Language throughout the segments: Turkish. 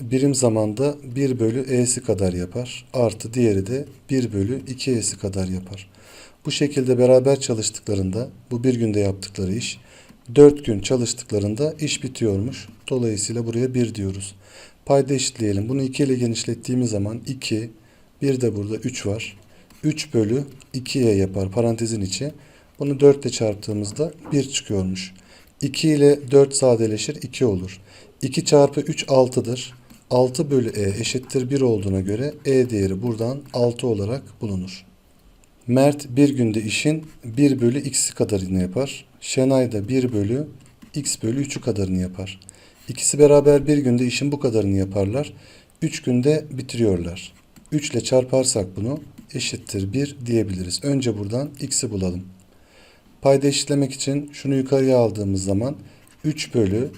birim zamanda 1 bölü e'si kadar yapar. Artı diğeri de 1 bölü 2 e'si kadar yapar. Bu şekilde beraber çalıştıklarında bu bir günde yaptıkları iş 4 gün çalıştıklarında iş bitiyormuş. Dolayısıyla buraya 1 diyoruz. Payda eşitleyelim. Bunu 2 ile genişlettiğimiz zaman 2, bir de burada 3 var. 3 bölü 2'ye yapar parantezin içi. Bunu 4 ile çarptığımızda 1 çıkıyormuş. 2 ile 4 sadeleşir 2 olur. 2 çarpı 3 6'dır. 6 bölü e eşittir 1 olduğuna göre e değeri buradan 6 olarak bulunur. Mert bir günde işin 1 bölü x'i kadarını yapar. Şenay da 1 bölü x bölü 3'ü kadarını yapar. İkisi beraber bir günde işin bu kadarını yaparlar. 3 günde bitiriyorlar. 3 ile çarparsak bunu eşittir 1 diyebiliriz. Önce buradan x'i bulalım. Payda eşitlemek için şunu yukarıya aldığımız zaman 3 bölü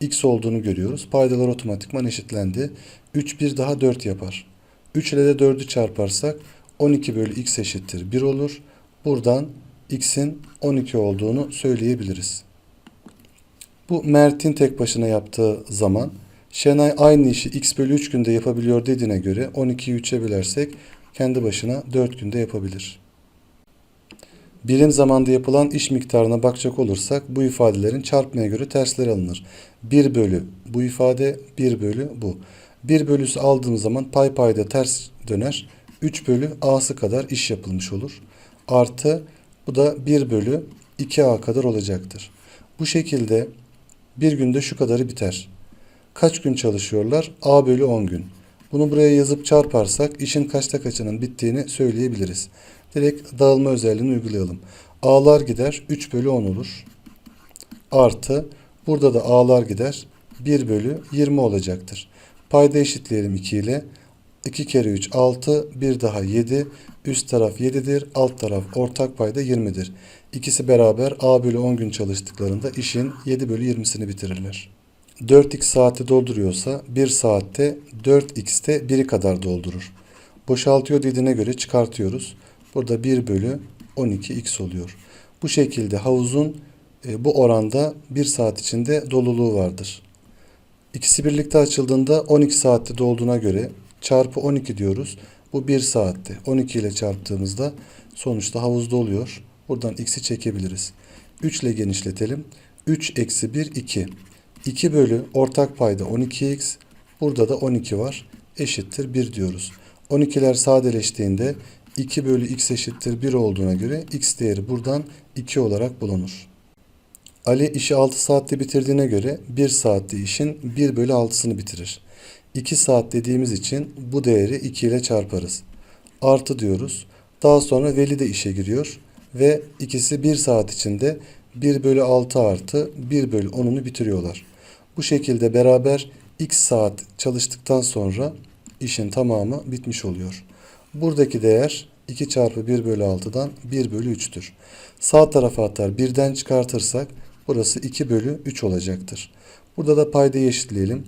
x olduğunu görüyoruz. Paydalar otomatikman eşitlendi. 3 bir daha 4 yapar. 3 ile de 4'ü çarparsak 12 bölü x eşittir 1 olur. Buradan x'in 12 olduğunu söyleyebiliriz. Bu Mert'in tek başına yaptığı zaman Şenay aynı işi x bölü 3 günde yapabiliyor dediğine göre 12'yi 3'e bölersek kendi başına 4 günde yapabilir. Birim zamanda yapılan iş miktarına bakacak olursak bu ifadelerin çarpmaya göre tersleri alınır. 1 bölü bu ifade 1 bölü bu. 1 bölüsü aldığımız zaman pay payda ters döner. 3 bölü a'sı kadar iş yapılmış olur. Artı bu da 1 bölü 2a kadar olacaktır. Bu şekilde bir günde şu kadarı biter. Kaç gün çalışıyorlar? A bölü 10 gün. Bunu buraya yazıp çarparsak işin kaçta kaçının bittiğini söyleyebiliriz. Direkt dağılma özelliğini uygulayalım. A'lar gider 3 bölü 10 olur. Artı burada da A'lar gider 1 bölü 20 olacaktır. Payda eşitleyelim 2 ile. 2 kere 3 6 bir daha 7 üst taraf 7'dir alt taraf ortak payda 20'dir. İkisi beraber A bölü 10 gün çalıştıklarında işin 7 bölü 20'sini bitirirler. 4x saati dolduruyorsa 1 saatte 4x'te 1'i kadar doldurur. Boşaltıyor dediğine göre çıkartıyoruz. Burada 1 bölü 12x oluyor. Bu şekilde havuzun e, bu oranda 1 saat içinde doluluğu vardır. İkisi birlikte açıldığında 12 saatte dolduğuna göre çarpı 12 diyoruz. Bu 1 saatte. 12 ile çarptığımızda sonuçta havuzda oluyor. Buradan x'i çekebiliriz. 3 ile genişletelim. 3 eksi 1 2. 2 bölü ortak payda 12x. Burada da 12 var. Eşittir 1 diyoruz. 12'ler sadeleştiğinde 2 bölü x eşittir 1 olduğuna göre x değeri buradan 2 olarak bulunur. Ali işi 6 saatte bitirdiğine göre 1 saatte işin 1 bölü 6'sını bitirir. 2 saat dediğimiz için bu değeri 2 ile çarparız. Artı diyoruz. Daha sonra Veli de işe giriyor ve ikisi 1 saat içinde 1 bölü 6 artı 1 bölü 10'unu bitiriyorlar. Bu şekilde beraber x saat çalıştıktan sonra işin tamamı bitmiş oluyor. Buradaki değer 2 çarpı 1 bölü 6'dan 1 bölü 3'tür. Sağ tarafa atar 1'den çıkartırsak burası 2 bölü 3 olacaktır. Burada da paydayı eşitleyelim.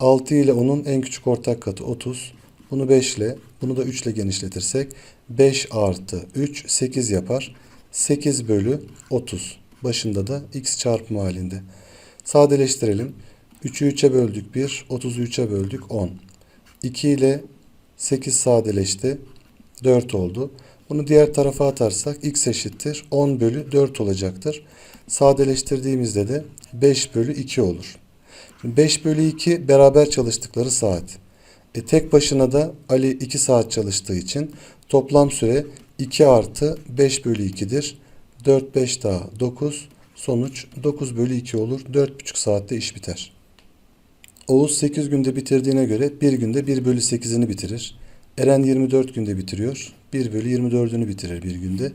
6 ile 10'un en küçük ortak katı 30. Bunu 5 ile, bunu da 3 ile genişletirsek 5 artı 3 8 yapar. 8 bölü 30. Başında da x çarpımı halinde. Sadeleştirelim. 3'ü 3'e böldük 1, 30'u 3'e böldük 10. 2 ile 8 sadeleşti. 4 oldu. Bunu diğer tarafa atarsak x eşittir 10 bölü 4 olacaktır. Sadeleştirdiğimizde de 5 bölü 2 olur. 5 bölü 2 beraber çalıştıkları saat. E tek başına da Ali 2 saat çalıştığı için toplam süre 2 artı 5 bölü 2'dir. 4 5 daha 9. Sonuç 9 bölü 2 olur. 4,5 saatte iş biter. Oğuz 8 günde bitirdiğine göre bir günde 1 bölü 8'ini bitirir. Eren 24 günde bitiriyor. 1 bölü 24'ünü bitirir bir günde.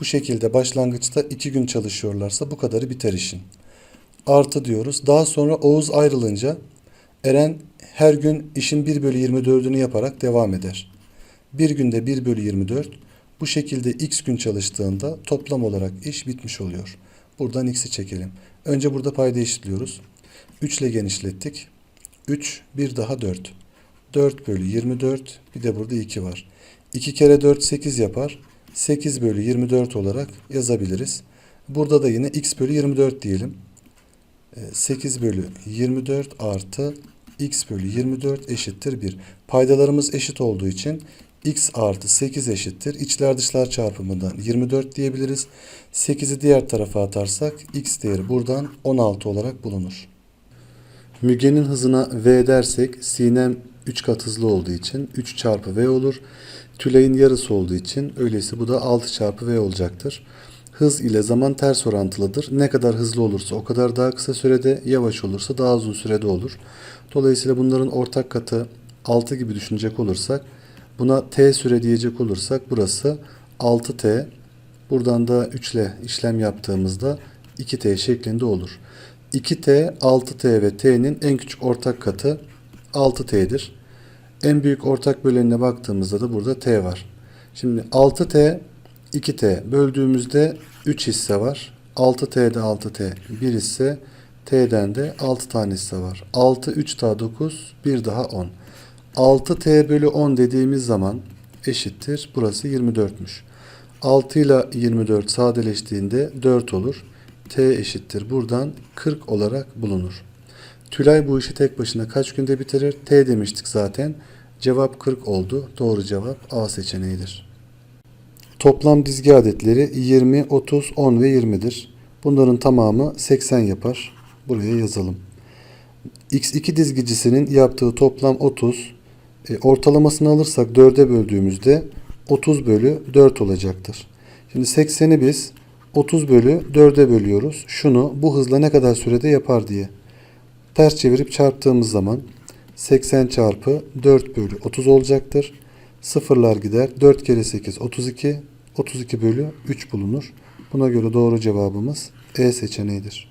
Bu şekilde başlangıçta 2 gün çalışıyorlarsa bu kadarı biter işin. Artı diyoruz. Daha sonra Oğuz ayrılınca Eren her gün işin 1 bölü 24'ünü yaparak devam eder. Bir günde 1 bölü 24. Bu şekilde x gün çalıştığında toplam olarak iş bitmiş oluyor. Buradan x'i çekelim. Önce burada payda eşitliyoruz. 3 ile genişlettik. 3, bir daha 4. 4 bölü 24, bir de burada 2 var. 2 kere 4, 8 yapar. 8 bölü 24 olarak yazabiliriz. Burada da yine x bölü 24 diyelim. 8 bölü 24 artı x bölü 24 eşittir 1. Paydalarımız eşit olduğu için x artı 8 eşittir. İçler dışlar çarpımından 24 diyebiliriz. 8'i diğer tarafa atarsak x değeri buradan 16 olarak bulunur. Müge'nin hızına v dersek Sinem 3 kat hızlı olduğu için 3 çarpı v olur. Tülay'ın yarısı olduğu için öyleyse bu da 6 çarpı v olacaktır. Hız ile zaman ters orantılıdır. Ne kadar hızlı olursa o kadar daha kısa sürede, yavaş olursa daha uzun sürede olur. Dolayısıyla bunların ortak katı 6 gibi düşünecek olursak buna t süre diyecek olursak burası 6t. Buradan da 3 ile işlem yaptığımızda 2t şeklinde olur. 2t, 6t ve t'nin en küçük ortak katı 6t'dir. En büyük ortak bölenine baktığımızda da burada t var. Şimdi 6t 2t böldüğümüzde 3 hisse var. 6t'de 6t 1 hisse. T'den de 6 tane hisse var. 6, 3 daha 9, 1 daha 10. 6t bölü 10 dediğimiz zaman eşittir. Burası 24'müş. 6 ile 24 sadeleştiğinde 4 olur. T eşittir. Buradan 40 olarak bulunur. Tülay bu işi tek başına kaç günde bitirir? T demiştik zaten. Cevap 40 oldu. Doğru cevap A seçeneğidir. Toplam dizgi adetleri 20, 30, 10 ve 20'dir. Bunların tamamı 80 yapar. Buraya yazalım. X2 dizgicisinin yaptığı toplam 30. E, ortalamasını alırsak 4'e böldüğümüzde 30 bölü 4 olacaktır. Şimdi 80'i biz 30 bölü 4'e bölüyoruz. Şunu bu hızla ne kadar sürede yapar diye. Ters çevirip çarptığımız zaman 80 çarpı 4 bölü 30 olacaktır. Sıfırlar gider. 4 kere 8 32. 32 bölü 3 bulunur. Buna göre doğru cevabımız E seçeneğidir.